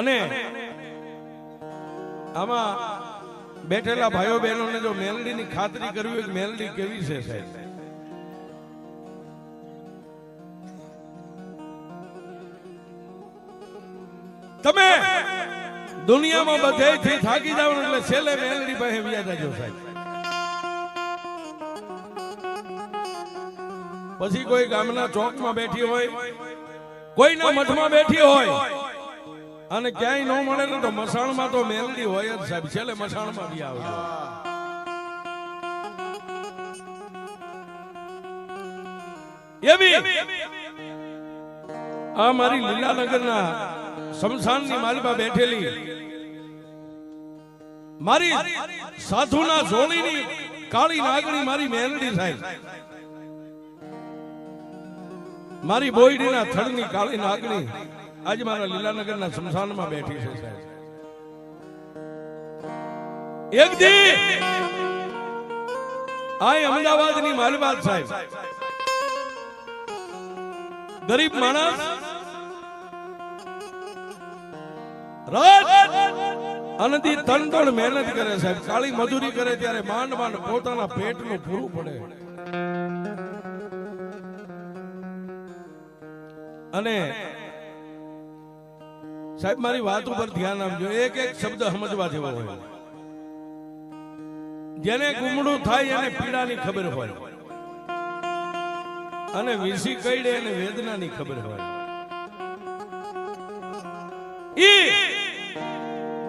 અને આમાં બેઠેલા ભાઈઓ બહેનોને જો મેલડીની ખાતરી કરવી હોય મેલડી કેવી છે સાહેબ? તમે દુનિયામાં બધેથી થાકી જાવ એટલે છેલ્લે મેલડી પાસે વ્યા જજો સાહેબ. પછી કોઈ ગામના ચોકમાં બેઠી હોય, કોઈના મઠમાં બેઠી હોય અને ક્યાંય ન મળે ને તો મસાણમાં તો મેલડી હોય જ સાહેબ. છેલ્લે મસાણમાં બી આવજો. એવી આ મારી લીલાનગરના શમશાનની માલમાં બેઠેલી. મારી સાધુના જોડીની કાળી નાગણી મારી મેલડી સાહેબ. મારી બોયડીના થડની કાળી નાગણી. આજે મારા લીલાનગરના શમશાનમાં બેઠી છે સાહેબ. એક દી આ અમદાવાદની માલબાદ સાહેબ. ગરીબ માણસ અનદી તન તણ મહેનત કરે સાહેબ. કાળી મજૂરી કરે ત્યારે માંડ માંડ પોતાના પેટનું પૂરું પડે. અને સાહેબ, મારી વાત ઉપર ધ્યાન આપજો. એક એક શબ્દ સમજવા જેવો હોય. જેને ગુમડું થાય એને પીડાની ખબર હોય. અને વિસી કઈડે એને વેદનાની ખબર હોય.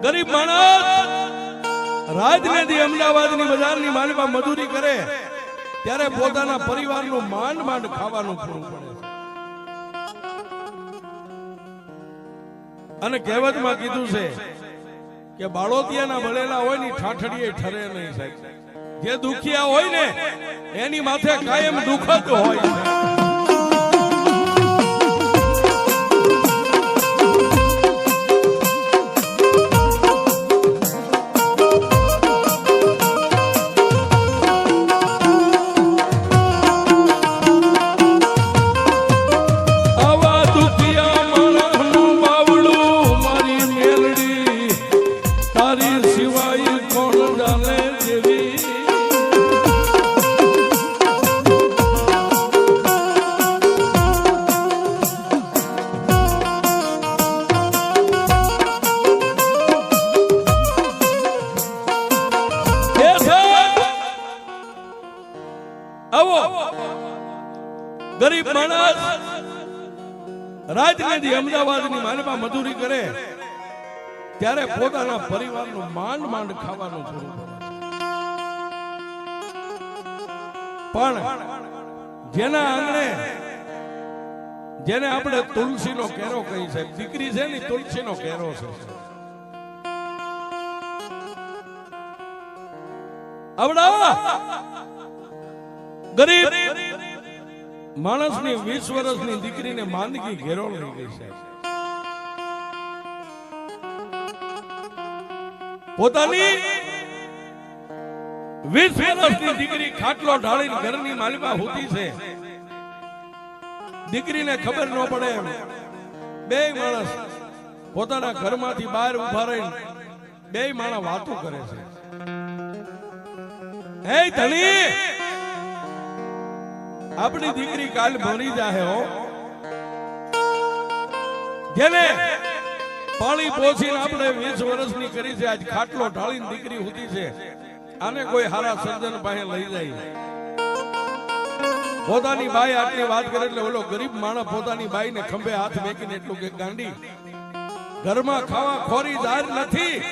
ગરીબ માણસ રાજનદી અમદાવાદની બજારની માલમાં મજૂરી કરે, ત્યારે પોતાના પરિવારનું માંડ માંડ ખાવાનું પૂરું પડે. અને કહેવતમાં કીધું છે કે બાળોતિયાના ભળેલા હોય ને ઠાઠડીએ ઠરે નહીં સાહેબ. જે દુખિયા હોય ને, એની માથે કાયમ દુઃખ જ હોય ગરીબ માણસ રાજનદી અમદાવાદની માનમાં મજૂરી કરે, ત્યારે પોતાના પરિવારનું માંડ માંડ ખાવાનું શરૂ પણ જેના આંગણે, જેને આપણે તુલસીનો કેરો કહી છે દીકરી છે ને, તુલસીનો કેરો છે. ગરીબ માણસની વીસ વર્ષની દીકરીને માંદગી ઘેરો લઈ ગઈ છે પોતાની વીસ વર્ષની દીકરી ખાટલો ઢાળીને ઘરની માલિકા હોતી છે. દીકરીને ખબર ન પડે બે માણસ પોતાના ઘરમાંથી બહાર ઊભા રહીને બે માણસ વાતો કરે છે. હે ધણી! આપણી દીકરી કાલ ભણી જાહે હો. જેને પાણી પોસીને આપણે વીસ વર્ષની કરી છે આજ ખાટલો ઢાળીને દીકરી હોતી છે. આને કોઈ હારા સર્જન પાસે લઈ જાય. પોતાની બાઈ આટલી વાત કરે એટલે ઓલો ગરીબ માણસ પોતાની બાઈને ખંભે હાથ મેકીને એટલું કે ગાંડી. ઘરમાં ખાવા ખોરી જાર નથી.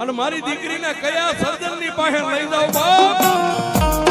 અને મારી દીકરીને કયા સર્જનની પાસે લઈ જાવ બાપ?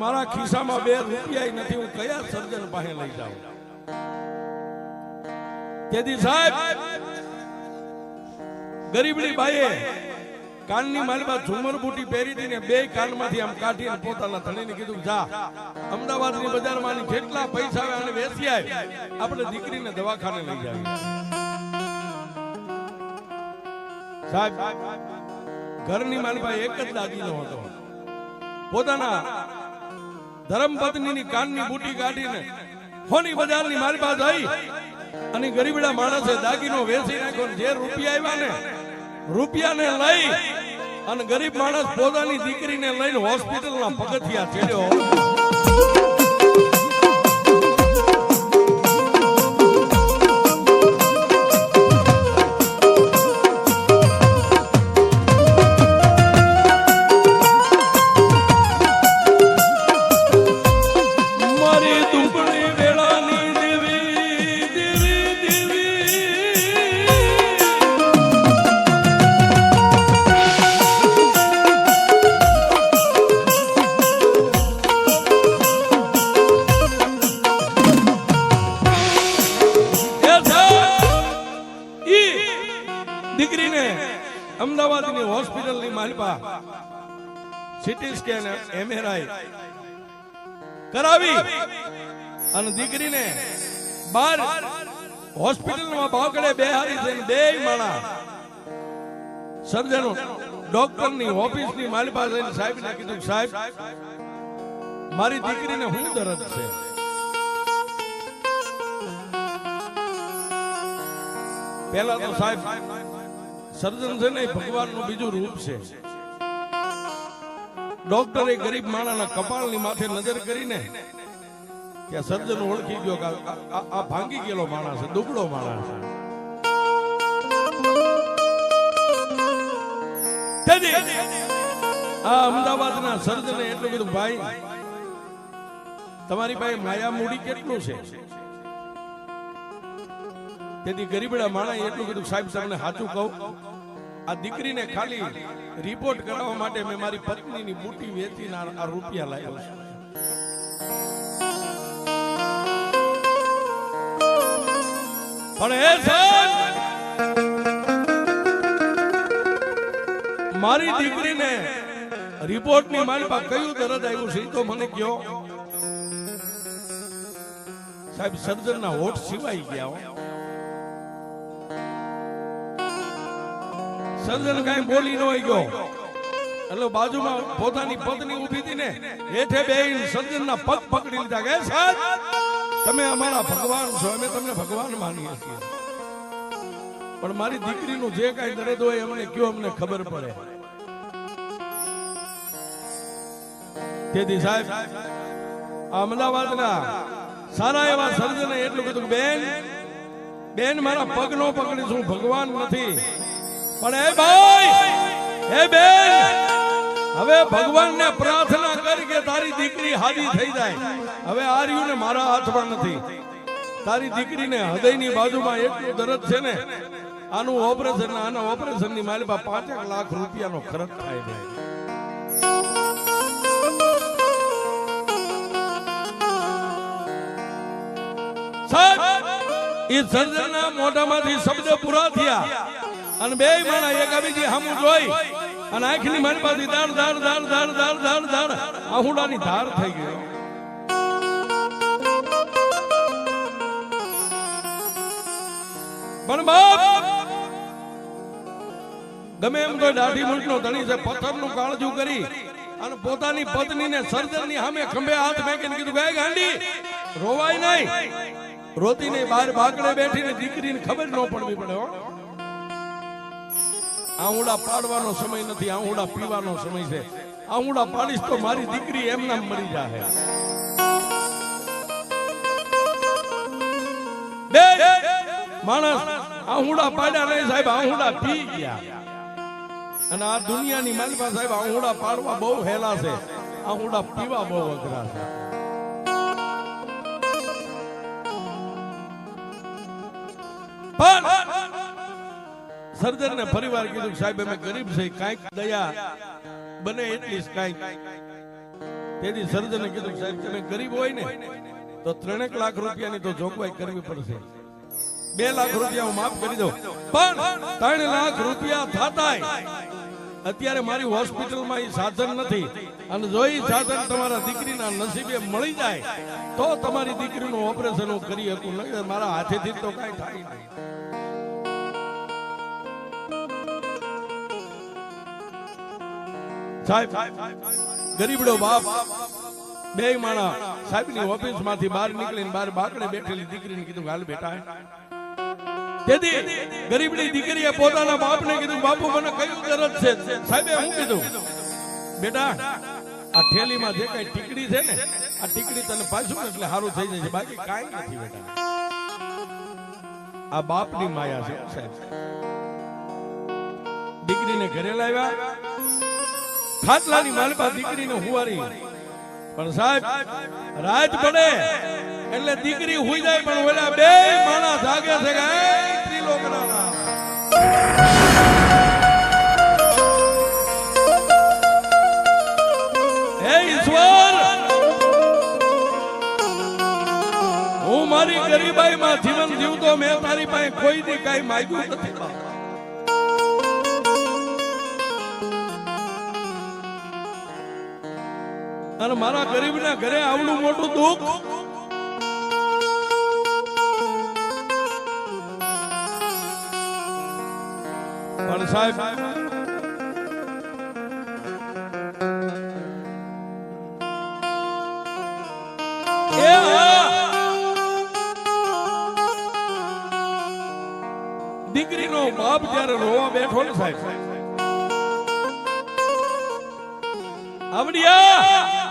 મારા ખિસ્સામાં બે રૂપિયા નથી, હું કયા સર્જન પાસે લઈ જાઉં? તેથી સાહેબ ગરીબડી બાઈએ કાનની માલમાં ઝુમર બુટી પહેરી હતી બે કાનમાંથી આમ કાઢીને પોતાના ધણીને કીધું, જા, અમદાવાદની બજારમાં જેટલા પૈસા આવે અને વેચી આવે આપણે દીકરીને દવાખાને લઈ જાય સાહેબ, ઘરની માલમાં એક જ દાદીનો હતો પોતાના ધર્મપત્નીની કાનની બુટી કાઢીને હોની બજારની મારી પાસે આવી અને ગરીબડા માણસે દાગીનો વેચી નાખ્યો જે રૂપિયા આવ્યા ને, રૂપિયાને લઈ અને ગરીબ માણસ પોતાની દીકરીને લઈને હોસ્પિટલના પગથિયા ચડ્યો. અમદાવાદની હોસ્પિટલની માલપા સિટી સ્કેન એમઆરઆઈ કરાવી અને દીકરીને બાર હોસ્પિટલમાં બાકડે બેહારી છે બે માણા સર્જનો ડોક્ટરની ઓફિસની પાસે સાહેબ સાહેબને કીધું, સાહેબ, મારી દીકરીને શું દરદ છે? પહેલા તો સાહેબ સર્જન છે ને એ ભગવાનનું બીજું રૂપ છે. ડોક્ટરે ગરીબ માણાના કપાળની માથે નજર કરીને કે આ સર્જન ઓળખી ગયો કે આ ભાંગી ગયેલો માણસ છે, દુબળો માણસ છે. આ અમદાવાદના સર્જને એટલું કીધું ભાઈ, તમારી પાસે માયા મૂડી કેટલું છે? તેથી ગરીબડા માણા એટલું કીધું, સાહેબ, તમને સાચું કહું, આ દીકરીને ખાલી રિપોર્ટ કરાવવા માટે મેં મારી પત્નીની બુટી વેચીને આ રૂપિયા લાવ્યો પણ હે સાહેબ, મારી દીકરીને રિપોર્ટની મારી પાસે કયું દરદ આવ્યું છે તો મને કયો સાહેબ, સર્જનના હોઠ સિવાય ગયા સર્જન કઈ બોલી ન ગયો. એટલે બાજુમાં પોતાની પત્ની ઊભી હતી ને, હેઠે બે સર્જનના પગ પકડી લીધા કે, સાહેબ, તમે અમારા ભગવાન છો, અમે તમને ભગવાન માનીએ છીએ. પણ મારી દીકરીનું જે કાંઈ દર્દ હોય એમને કયો અમને ખબર પડે? તેથી સાહેબ અમદાવાદના સારા એવા સર્જને એટલું કીધું બેન બેન, મારા પગ નો પકડીશ ભગવાન નથી. પણ એ ભાઈ, હે બેન, હવે ભગવાનને પ્રાર્થના કરી કે તારી દીકરી હાજી થઈ જાય. હવે આ ને મારા હાથમાં નથી. તારી દીકરીને હૃદયની બાજુમાં એટલું દરદ છે ને, આનું ઓપરેશન આના ઓપરેશનની માલિપા પાંચેક લાખ રૂપિયાનો ખર્ચ થાય ભાઈ. સાહેબ એ સર્જનના મોઢામાંથી શબ્દ પૂરા થયા. અને બે માણા એકાબીજી હમું જોઈ અને આંખની મારી પાસે દાળ દાળ દાળ દાળ દાળ દાળ દાળ આહુડાની ધાર થઈ ગયો પણ બાપ, ગમે એમ તો દાઢી મૂંછનો ધણી છે, પથ્થરનું કાળજું કરી અને પોતાની પત્નીને સર્જનની સામે ખંભે હાથ મેકીને કીધું ગાય "એ ગાંડી, રોવાય નહીં. રોતી નહીં, બહાર બાકડે બેઠીને દીકરીને ખબર ન પડવી પડે, હો. આહુડા પાડવાનો સમય નથી આહુડા પીવાનો સમય છે. આહુડા પાડીશ તો મારી દીકરી એમના મરી જાહે. માણસ આહુડા પાડ્યા નહીં સાહેબ આહુડા પી ગયા. અને આ દુનિયાની માલિકા સાહેબ આહુડા પાડવા બહુ હેલા છે. આહુડા પીવા બહુ અઘરા છે. પણ સર્જનને પરિવાર કીધું, સાહેબ, અમે ગરીબ છે કાંઈક દયા બને એટલી કાંઈક. તેથી સર્જને કીધું, સાહેબ, તમે ગરીબ હોય ને, તો ત્રણેક લાખ રૂપિયાની તો જોગવાઈ કરવી પડશે. બે લાખ રૂપિયા હું માફ કરી દઉં. પણ ત્રણ લાખ રૂપિયા થતાય. અત્યારે મારી હોસ્પિટલમાં એ સાધન નથી. અને જો એ સાધન તમારા દીકરીના નસીબે મળી જાય, તો તમારી દીકરીનું ઓપરેશન હું કરી શકું. નહીં મારા હાથેથી તો કાંઈ થાય નહીં. સાહેબ, ગરીબડો બાપ બે માણા સાહેબની ઓફિસમાંથી બહાર નીકળીને બહાર બાકડે બેઠેલી દીકરીને કીધું હાલ બેટા. તેથી ગરીબડી દીકરીએ પોતાના બાપને કીધું, બાપુ, મને કયું ગરજ છે? સાહેબે હું કીધું? બેટા, આ થેલીમાં જે કઈ ટીકડી છે ને, આ ટીકડી તને પાછું એટલે સારું થઈ જશે બાકી કાંઈ નથી બેટા. આ બાપની માયા છે, સાહેબ. દીકરીને ઘરે લાવ્યા. ખાટલાની માલપા દીકરીને હુવારી. પણ સાહેબ, રાત પડે એટલે દીકરી હુઈ જાય, પણ ઓલા બે માણા જાગે છે કે, "એ હે મારી ગરીબાઈમાં જીવન જીવતો, મેં તારી પાસે કોઈ દી કઈ માગ્યું નથી અને મારા ગરીબના ઘરે આવડું મોટું દુઃખ. પણ સાહેબ દીકરીનો બાપ જયારે રોવા બેઠો ને સાહેબ, આવડિયા.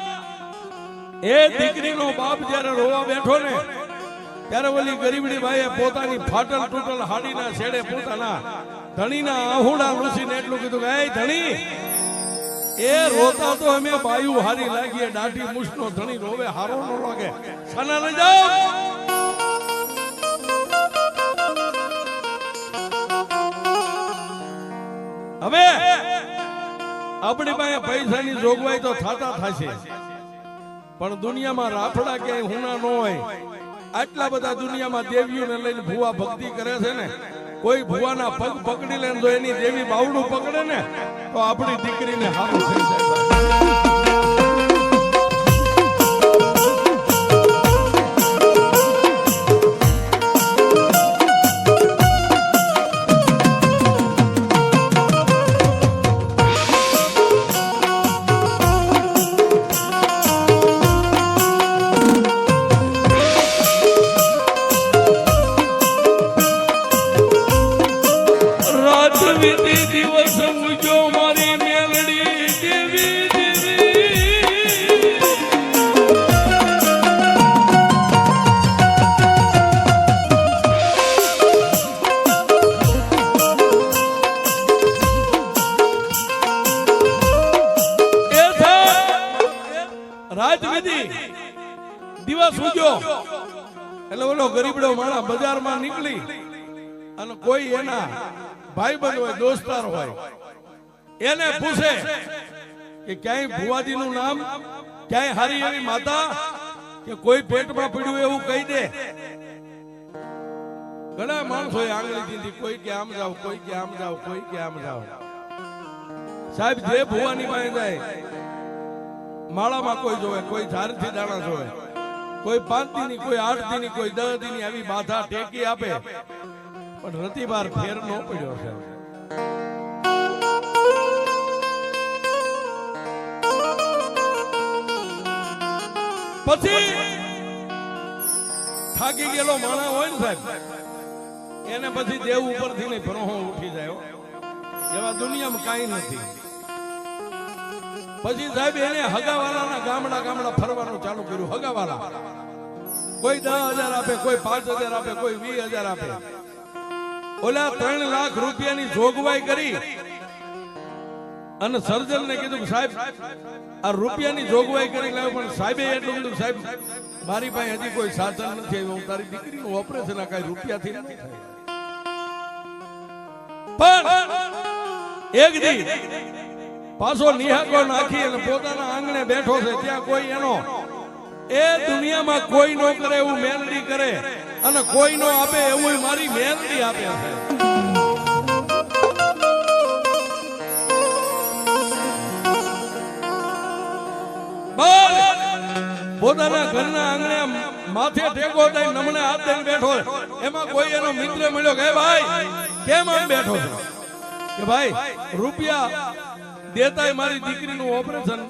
એ દીકરીનો બાપ જ્યારે રોવા બેઠો ને, ત્યારે ઓલી ગરીબડી ભાઈએ પોતાની ફાટલ તૂટલ હાડીના છેડે પોતાના ધણીના આહુડા લૂસીને એટલું કીધું કે, એ ધણી, એ રોતા તો અમે બાયુ હારી લાગીએ, દાઢી મુછનો ધણી રોવે, હારો ન લાગે સના લઈ જાઓ. હવે આપણી પાસે પૈસાની જોગવાઈ તો થાતા થશે. પણ દુનિયામાં રાફડા ક્યાંય હુના ન હોય. આટલા બધા દુનિયામાં દેવીઓને લઈને ભુવા ભક્તિ કરે છે ને. કોઈ ભુવાના પગ પકડી લે તો એની દેવી બાવડું પકડે ને, તો આપણી દીકરીને હારું થઈ જાય. એના ભાઈબંધ હોય દોસ્તાર હોય એને પૂછે કે ક્યાંય ભુવાજી નું નામ ક્યાંય હારી એવી માતા કે કોઈ પેટમાં પડ્યું એવું કહી દે? ઘણા માણસો આંગળી દીધી કોઈ કે આમ જાવ કોઈ કે આમ જાવ કોઈ કે આમ જાવ. સાહેબ જે ભુવાની પાસે જાય માળામાં કોઈ જોવે કોઈ ઝારથી દાણા જોવે કોઈ પાંચ દીની કોઈ આઠ દીની કોઈ દસ દીની આવી બાધા ટેકી આપે પણ રતિબાર ફેર નો પડ્યો છે. પછી થાકી ગયેલો માણા હોય ને સાહેબ, એને પછી દેવ ઉપરથી ને ભરોહો ઉઠી જાય એવા દુનિયામાં કાંઈ નથી. પછી સાહેબ એને હગાવાલાના ગામડા ગામડા ફરવાનું ચાલુ કર્યું, હગાવાલા. કોઈ દસ હજાર આપે, કોઈ પાંચ હજાર આપે, કોઈ વીસ હજાર આપે. ઓલા ત્રણ લાખ રૂપિયાની જોગવાઈ કરી અને સર્જન ને કીધું સાહેબ, આ રૂપિયાની જોગવાઈ કરી લાવ્યો પણ સાહેબે એટલું કીધું સાહેબ, મારી પાસે હજી કોઈ સાધન નથી, હું તારી દીકરીનું ઓપરેશન આ કઈ રૂપિયાથી નથી થાય. પણ એક દી પાછો નિહાકો નાખી અને પોતાના આંગણે બેઠો છે, ત્યાં કોઈ એનો, એ દુનિયામાં કોઈ નો કરે એવું મેલડી કરે. અને કોઈ નો આપે એવું મારી મહેનતી આપે પોતાના ઘરના આંગણે માથે ટેકો દઈ નમને હાથ દઈને બેઠો એમાં કોઈ એનો મિત્ર મળ્યો કે ભાઈ, કેમ આમ બેઠો કે, ભાઈ, રૂપિયા દેતા મારી દીકરીનું ઓપરેશન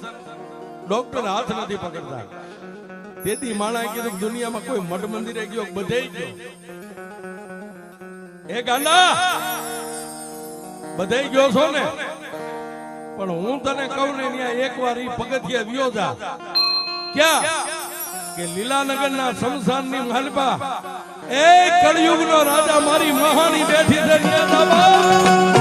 ડોક્ટર હાથ નથી પકડતા. તેથી માણા કીધું દુનિયામાં કોઈ મઠ મંદિરે ગયો બધે બધે ગયો છો ને? પણ હું તને કહું ને, ત્યાં એકવાર ઈ પગથિયા વ્યો જા. ક્યાં? કે લીલાનગરના શમશાનની માલપા એ કળયુગનો રાજા મારી મહાની બેઠી છે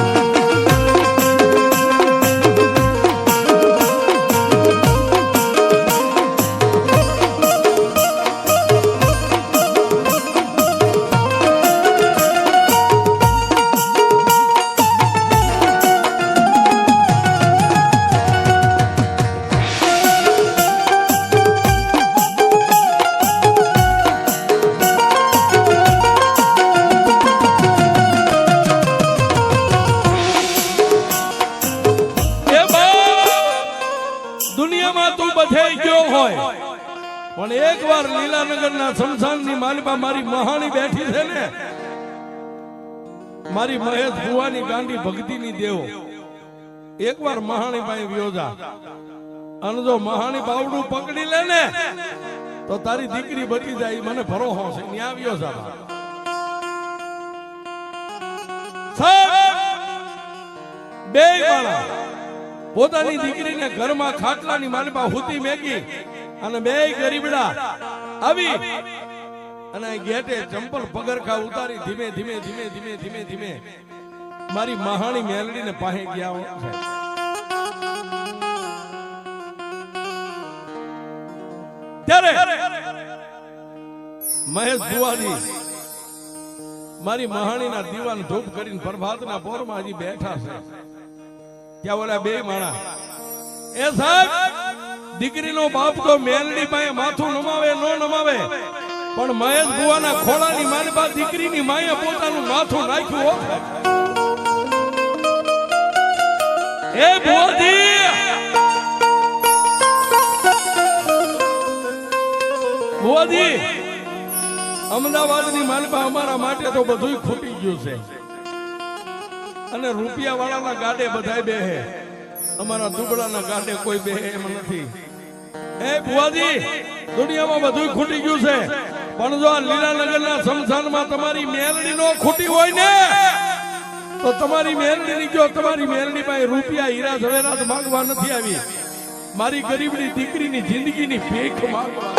પણ એકવાર લીલાનગરના શમશાનની માલિબા મારી મહાણી બેઠી છે ને, મારી મહેશ ભુવાની ગાંડી ભક્તિની દેવો. એકવાર મહાણી પાસે વ્યોજા અને જો મહાણી બાવડું પકડી લે ને, તો તારી દીકરી બચી જાય મને ભરોસો છે. ન્યા આવ્યો સાહેબ બે પોતાની દીકરીને ઘરમાં ખાટલાની માલિબા હુતી મેગી અને બે ગરીબડા. આવી. અને ગેટે ચંપલ પગરખા ઉતારી ધીમે ધીમે ધીમે ધીમે ધીમે ધીમે મારી મહાણી મેલડીને પાસે ગયા ત્યારે મહેશ ભુવાજી મારી મહાણીના દીવાન ધૂપ કરીને પ્રભાતના પોરમાં હજી બેઠા છે. ત્યાં ઓલા બે માણા, એ સાહેબ દીકરીનો બાપ તો મેલડી પાસે માથું નમાવે, નો નમાવે. પણ મહેશ બુવાના ખોળાની માલપા દીકરીની માએ પોતાનું માથું નાખ્યું હો. એ ભુવાજી! ભુવાજી! અમદાવાદની માલપા અમારા માટે તો બધુંય ખૂટી ગયું છે. અને રૂપિયા વાળાના ગાડે બધાય બેહે. અમારા દુબળાના ગાડે કોઈ બેહે એમ નથી. એ ભુવાજી, દુનિયામાં બધું ખૂટી ગયું છે. પણ જો આ લીલાનગરના શમશાનમાં તમારી મેલડી નો ખૂટી હોય ને, તો તમારી મેલડી ની જો તમારી મેલડી પાસે રૂપિયા હીરા ઝવેરાત માંગવા નથી આવી. મારી ગરીબની દીકરીની જિંદગીની ભેખ માંગવા.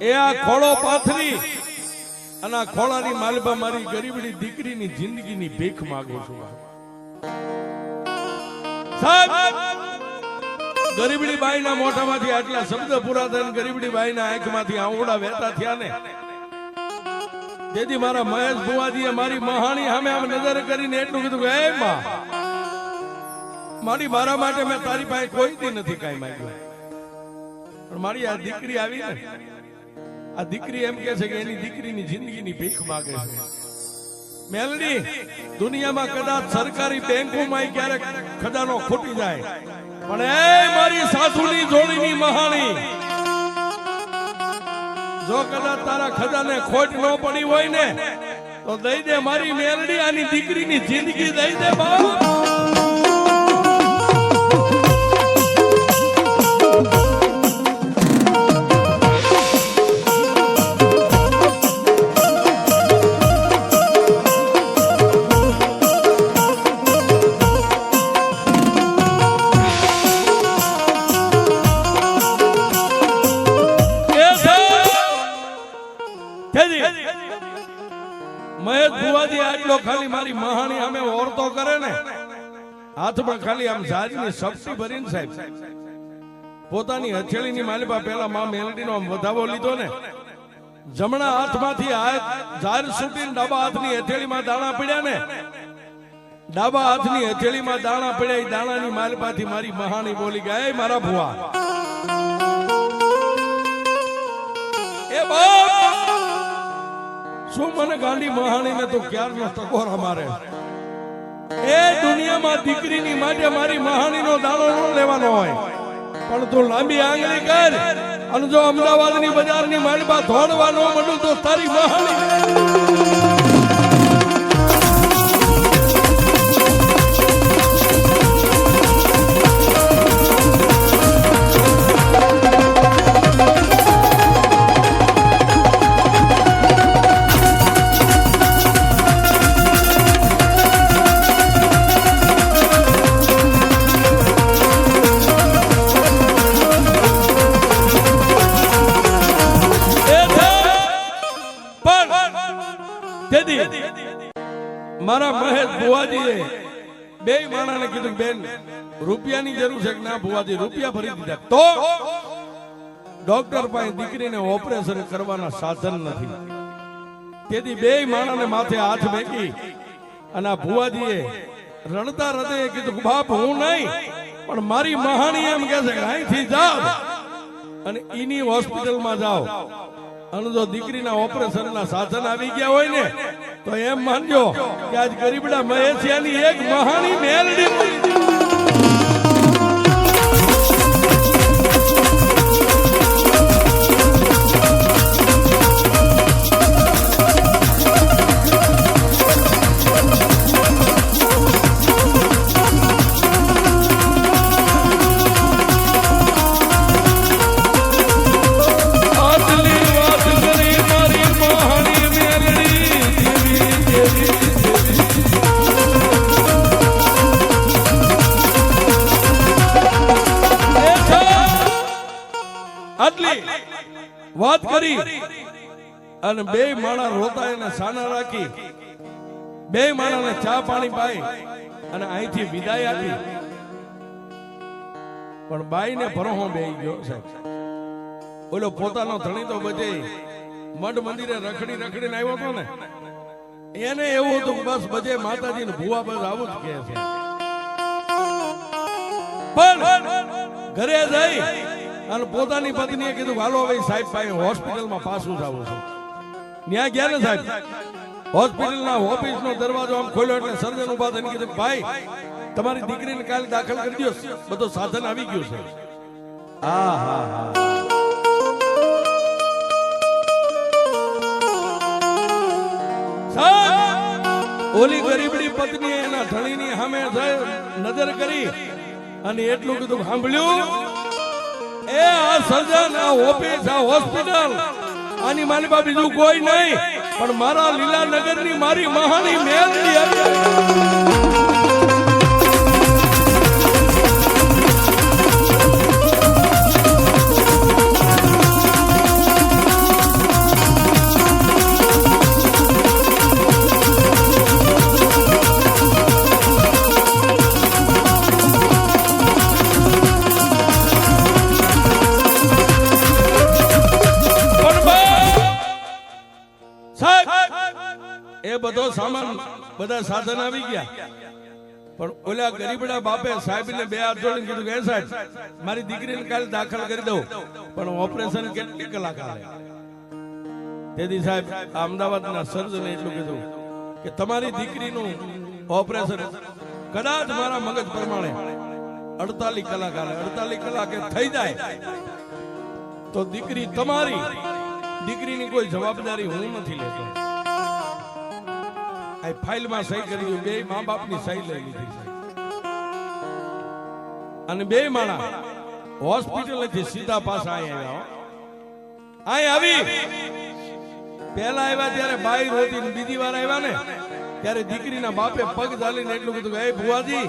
એ આ ખોળો પાથરી. અને આ ખોળાની માલબા મારી ગરીબડી દીકરીની જિંદગીની ભીખ માંગુ છું. સાહેબ, ગરીબડી બાઈના મોઢામાંથી આટલા શબ્દ પૂરા થઈને ગરીબડી બાઈના આંખમાંથી આંવડા વહેતા થયા ને. તેથી મારા મહેશ ભુવાજીએ મારી મહાણી સામે આમ નજર કરીને એટલું કીધું કે મારી મારા માટે મેં તારી પાસે કોઈ દી નથી કાંઈ માંગ્યું. પણ મારી આ દીકરી આવી ને આ દીકરી એમ કે છે કે એની દીકરીની જિંદગીની ભીખ માગે છે. મેલડી, દુનિયામાં કદાચ સરકારી બેંકોમાં ક્યારેક ખજાનો ખૂટી જાય. પણ એ મારી સાસુની જોડીની મહાણી. જો કદાચ તારા ખજાને ખોટ ન પડી હોય ને, તો દઈ દે મારી મેલડી આની દીકરીની જિંદગી દઈ દે બાપ. સાહેબ. પોતાની હથેળીની માલિપા પેલા માં મેલડીનો વધાવો લીધો ને. જમણા હાથમાંથી ઝાર છૂટીને ડાબા હાથની હથેળીમાં દાણા પડ્યા ને. ડાબા હાથની હથેળીમાં દાણા પડ્યા દાણાની માલિપાથી મારી મહાણી બોલી ગયા, "એ મારા ભુવા. એ બાપ! શું મને ગાંડી મહાણીને તો ક્યારનો ટકોરા મારે? એ દુનિયામાં દીકરીની માટે મારી મહાણીનો દાડો ન લેવાનો હોય. પણ તું લાંબી આંગળી કર અને જો અમદાવાદની બજારની માંડમાં ધોળવાનો ન મળું તો તારી મહાણી મારા મહેશ ભુવાજીએ બે માણાને કીધું, બેન, રૂપિયાની જરૂર છે ના, ભુવાજી? રૂપિયા ભરી દીધા. તો ડોક્ટર પાસે દીકરીને ઓપરેશન કરવાના સાધન નથી. તેથી બે માણાને માથે હાથ મેકી અને આ ભુવાજીએ રણતા હૃદયે કીધું બાપ, હું નહીં, પણ મારી મહાણી એમ કે છે અહીંથી જાઓ અને ઈની હોસ્પિટલમાં જાઓ. અને જો દીકરીના ઓપરેશનના સાધન આવી ગયા હોય ને તો એમ માનજો કે આજ ગરીબડા મહેશિયાની એક મહાની મેલડી વાત કરી અને બે માણા રોતા એને સાના રાખી. બે માણાને ચા પાણી પાઈ અને અહીંથી વિદાય આપી. પણ બાઈને ભરોહો બે ગયો સાહેબ ઓલો પોતાનો ધણી તો બજે મઠ મંદિરે રખડી રખડીને આવ્યો હતો ને. એને એવું હતું બસ બજે માતાજી ને ભુવા બસ આવું જ કહે છે. પણ ઘરે જઈ. અને પોતાની પત્નીએ કીધું, હાલો હવે સાહેબ પાસે હોસ્પિટલમાં પાછું જવું છે. ન્યા ગયા ને સાહેબ? હોસ્પિટલના ઓફિસનો દરવાજો આમ ખોલ્યો એટલે સર્જન ઊભા થઈને કીધું, ભાઈ, તમારી દીકરીને કાલે દાખલ કરી દો બધો સાધન આવી ગયું છે. આ, હા હા. ઓલી ગરીબડી પત્ની એના ધણીની સામે નજર કરી અને એટલું કીધું, સાંભળ્યું? એ આ સર્જન, આ ઓફિસ, આ હોસ્પિટલ. આની માલિકા બીજું કોઈ નહીં. પણ મારા લીલાનગરની મારી મહાની મેલડી બધો સામાન બધા સાધન આવી ગયા. પણ ઓલા ગરીબડા બાપે સાહેબ ને બે હાથ જોડીને કીધું કે સાહેબ, મારી દીકરીને કાલે દાખલ કરી દઉં, પણ ઓપરેશન કેટલી કલાક આવે તેથી સાહેબ અમદાવાદના સર્જને એટલું કીધું કે, તમારી દીકરીનું ઓપરેશન કદાચ મારા મગજ પ્રમાણે અડતાલીસ કલાક આવે અડતાલીસ કલાકે થઈ જાય. તો દીકરી તમારી, દીકરીની કોઈ જવાબદારી હું નથી લેતો. આ ફાઇલમાં સહી કરી બે મા બાપની સહી લઈ લીધી. અને બે માણા હોસ્પિટલ સીધા પાછા અહીંયા આવ્યા. અહીં આવી. પહેલા આવ્યા ત્યારે બાઈ રોતી બીજી વાર આવ્યા ને, ત્યારે દીકરીના બાપે પગ ઝાલીને એટલું કીધું "એ ભુવાજી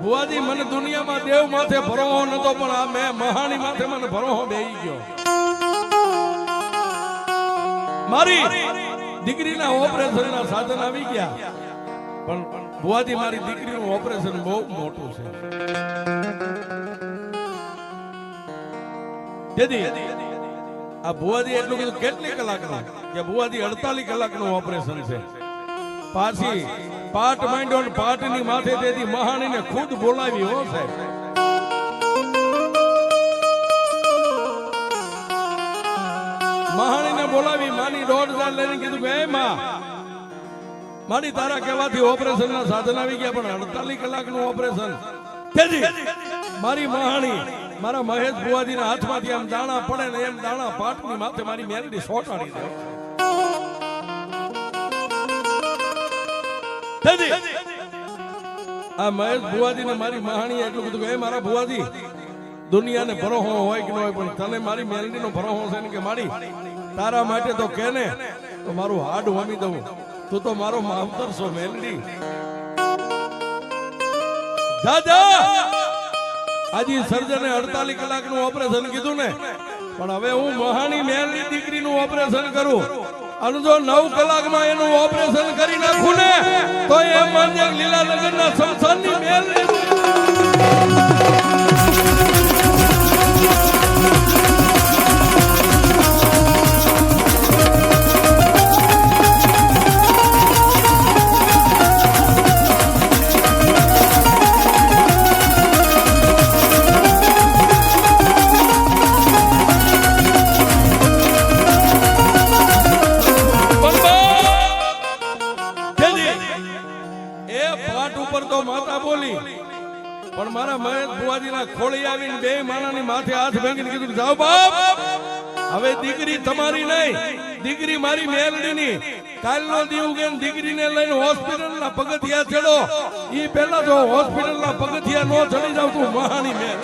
ભુવાજી, મને દુનિયામાં દેવ માથે ભરોહો નતો, પણ આ મેં મહાણી માથે મને ભરોહો બેહી ગયો. મારી દીકરીના ઓપરેશનના સાધન આવી ગયા. પણ બુવાજી મારી દીકરીનું ઓપરેશન બહુ મોટું છે. આ બુવાજી એટલું કીધું કેટલી કલાકનું? કે બુવાજી અડતાલીસ કલાકનું ઓપરેશન છે. પાછી પાટ માંડ્યો પાટની માથે તેથી મહાણીને ખુદ બોલાવી, હો સાહેબ. બોલાવી માની દોઢ હજાર લઈને કીધું કે, "એ માં માની તારા કહેવાથી ઓપરેશન ના સાધન આવી ગયા, પણ અડતાલીસ કલાકનું ઓપરેશન. મારી મહાણી, મારા મહેશ બુવાજીના હાથમાંથી આમ દાણા પડે ને એમ દાણા પાટની માથે મારી મેલડી સોટાડી દે. આ મહેશ બુવાજીને મારી મહાણી એટલું બધું કે, "એ મારા બુવાજી દુનિયાને ભરોહો હોય કે ન હોય, પણ તને મારી મેલડીનો ભરોહો છે ને કે મારી તારા માટે તો કે ને તો મારું હાડ વામી દઉં. તું તો મારો માવતર છો, મેલડી. જા આજે સર્જને અડતાલીસ કલાકનું ઓપરેશન કીધું ને. પણ હવે હું મહાણી મેલની દીકરીનું ઓપરેશન કરું. અને જો નવ કલાકમાં એનું ઓપરેશન કરી નાખું ને, તો એ માન્ય લીલાનગરના સંસારની મેલની પણ મારા મહેશ બુવાજીના ખોળી આવીને બે માણાની માથે હાથ ભેંગીને કીધું જાઓ બાપ, હવે દીકરી તમારી નહીં, દીકરી મારી મેલડીની. કાલનો દીવ કે દીકરીને લઈને હોસ્પિટલના પગથિયા ચડો. એ પહેલા જો હોસ્પિટલના પગથિયા નો ચડી જાવ તું મહાની મેલ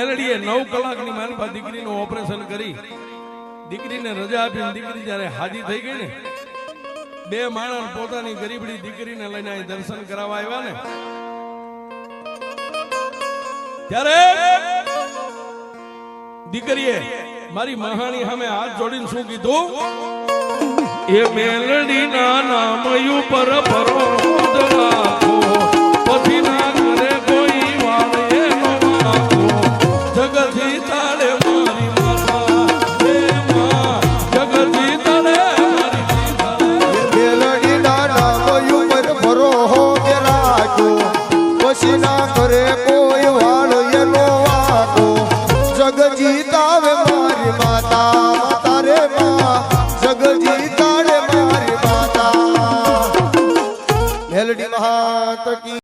મેલડીએ નવ કલાકની માલપા દીકરીનું ઓપરેશન કરી. દીકરીને રજા આપીને દીકરી જ્યારે હાજી થઈ ગઈ ને, બે માણસ પોતાની ગરીબડી દીકરીને લઈને અહીં દર્શન કરાવવા આવ્યા ને. ત્યારે દીકરીએ મારી મહાણી સામે હાથ જોડીને શું કીધું? એ મેલડીના નામ ઉપર ભરોસ